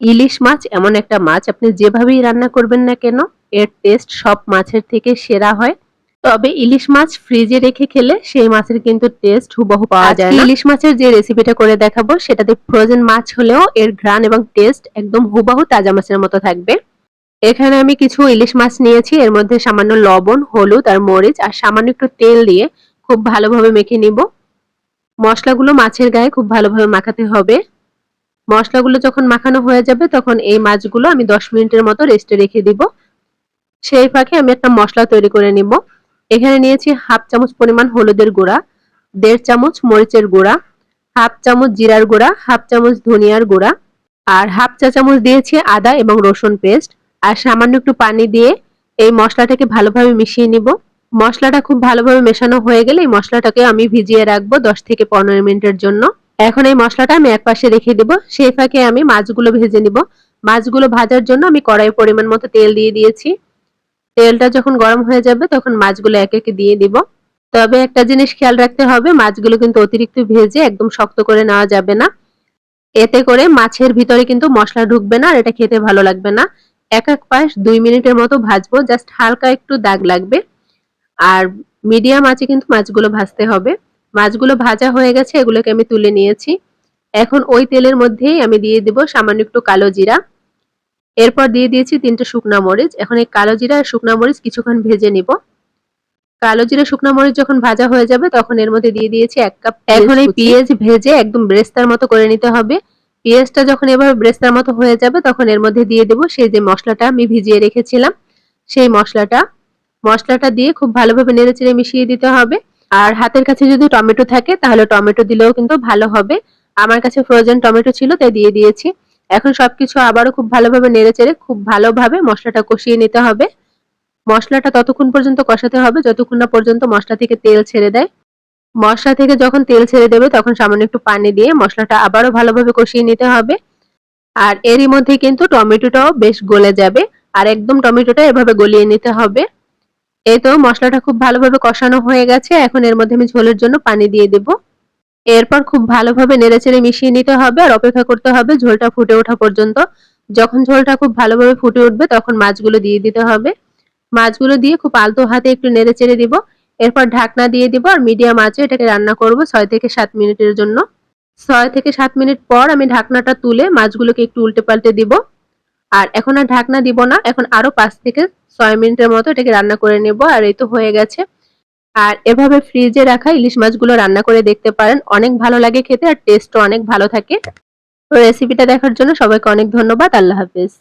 ইলিশ মাছ এমন একটা মাছ আপনি যেভাবেই রান্না করবেন না কেন এর টেস্ট সব মাছের থেকে সেরা হয়। তবে ইলিশ মাছ ফ্রিজে রেখে খেলে সেই মাছের কিন্তু টেস্ট হুবহু পাওয়া যায় না। ইলিশ মাছের যে রেসিপিটা করে দেখাবো সেটাতে ফ্রোজেন মাছ হলেও এর ঘ্রাণ এবং টেস্ট একদম হুবহু তাজা মাছের মতো থাকবে। এখানে আমি কিছু ইলিশ মাছ নিয়েছি এর মধ্যে সামান্য লবণ হলুদ আর মরিচ আর সামান্য একটু তেল দিয়ে খুব ভালোভাবে মেখে নিব। মশলাগুলো মাছের গায়ে খুব ভালোভাবে মাখাতে হবে। মশলাগুলো যখন মাখানো হয়ে যাবে, তখন এই মাছগুলো আমি দশ মিনিটের মতো রেস্টে রেখে দিব। সেই ফাঁকে আমি একটা মশলা তৈরি করে নিব। এখানে নিয়েছি হাফ চামচ পরিমাণ হলুদের গুঁড়া, দেড় চামচ মরিচের গুঁড়া, হাফ চামচ জিরার গুঁড়া, হাফ চামচ ধনিয়ার গুঁড়া আর হাফ চা চামচ দিয়েছি আদা এবং রসুন পেস্ট। আর সামান্য একটু পানি দিয়ে এই মশলাটাকে ভালোভাবে মিশিয়ে নিব। মশলাটা খুব ভালোভাবে মেশানো হয়ে গেলে এই মশলাটাকে আমি ভিজিয়ে রাখব দশ থেকে পনেরো মিনিটের জন্য। এখন এই মশলাটা আমি এক পাশে রেখে দেবো। সেই ফাঁকে আমি মাছগুলো ভেজে নিব। মাছগুলো ভাজার জন্য আমি কড়াই পরিমাণ মতো তেল দিয়ে দিয়েছি। তেলটা যখন গরম হয়ে যাবে তখন মাছগুলো এক একে দিয়ে দিব। তবে একটা জিনিস খেয়াল রাখতে হবে, মাছগুলো কিন্তু অতিরিক্ত ভেজে একদম শক্ত করে নেওয়া যাবে না। এতে করে মাছের ভিতরে কিন্তু মশলা ঢুকবে না আর এটা খেতে ভালো লাগবে না। এক এক পাশ দুই মিনিটের মতো ভাজবো, জাস্ট হালকা একটু দাগ লাগবে। আর মিডিয়াম আঁচে কিন্তু মাছগুলো ভাজতে হবে। মাছগুলো ভাজা হয়ে গেছে এগুলোকে আমি তুলে নিয়েছি। এখন ওই তেলের মধ্যেই আমি দিয়ে দিব সামান্য একটু কালো জিরা। এরপর দিয়ে দিয়েছি তিনটে শুকনা মরিচ। এখন এই কালো জিরা আর শুকনা মরিচ কিছুক্ষণ ভেজে নিব। কালো জিরা শুকনা মরিচ যখন ভাজা হয়ে যাবে তখন এর মধ্যে দিয়ে দিয়েছি এক কাপ এখন এই পেঁয়াজ ভেজে একদম ব্রেস্তার মতো করে নিতে হবে। পেঁয়াজটা যখন এভাবে ব্রেস্তার মতো হয়ে যাবে তখন এর মধ্যে দিয়ে দেবো সেই যে মশলাটা আমি ভিজিয়ে রেখেছিলাম। সেই মশলাটা। মশলাটা দিয়ে খুব ভালোভাবে নেড়ে চেড়ে মিশিয়ে দিতে হবে। আর হাতের কাছে যদি টমেটো থাকে, তাহলে টমেটো দিলেও কিন্তু ভালো হবে। আমার কাছে ফ্রোজেন টমেটো ছিল, তাই দিয়ে দিয়েছি। এখন সবকিছু আবারও খুব ভালোভাবে নেড়ে চেড়ে, খুব ভালোভাবে মশলাটা কষিয়ে নিতে হবে। মশলাটা ততক্ষণ পর্যন্ত কষাতে হবে, যতক্ষণ না পর্যন্ত মশলা থেকে তেল ছেড়ে দেয়। মশলা থেকে যখন তেল ছেড়ে দেবে, তখন সামান্য একটু পানি দিয়ে মশলাটা আবারও ভালোভাবে কষিয়ে নিতে হবে। আর এরই মধ্যে কিন্তু টমেটোটাও বেশ গলে যাবে, আর একদম টমেটোটা এভাবে গলিয়ে নিতে হবে। এই তো মশলাটা খুব ভালোভাবে কষানো হয়ে গেছে। এখন এর মধ্যে আমি ঝোলের জন্য পানি দিয়ে দেব। এরপর খুব ভালোভাবে নেড়েচেড়ে মিশিয়ে নিতে হবে আর অপেক্ষা করতে হবে ঝোলটা ফুটে ওঠা পর্যন্ত। যখন ঝোলটা খুব ভালোভাবে ফুটে উঠবে তখন মাছগুলো দিয়ে দিতে হবে। মাছগুলো দিয়ে খুব আলতো হাতে একটু নেড়েচেড়ে দিব। এরপর ঢাকনা দিয়ে দিব আর মিডিয়াম আঁচে এটাকে রান্না করব ছয় থেকে সাত মিনিটের জন্য। ছয় থেকে সাত মিনিট পর আমি ঢাকনাটা তুলে মাছগুলোকে একটু উল্টে পাল্টে দিব। আর এখন আর ঢাকনা দিব না, এখন আরও পাঁচ থেকে ছয় মিনিটের মতো এটাকে রান্না করে নেব, আর এই তো হয়ে গেছে। আর এভাবে ফ্রিজে রাখা ইলিশ মাছগুলো রান্না করে দেখতে পারেন, অনেক ভালো লাগে খেতে আর টেস্টও অনেক ভালো থাকে। তো রেসিপিটা দেখার জন্য সবাইকে অনেক ধন্যবাদ, আল্লাহ হাফিজ।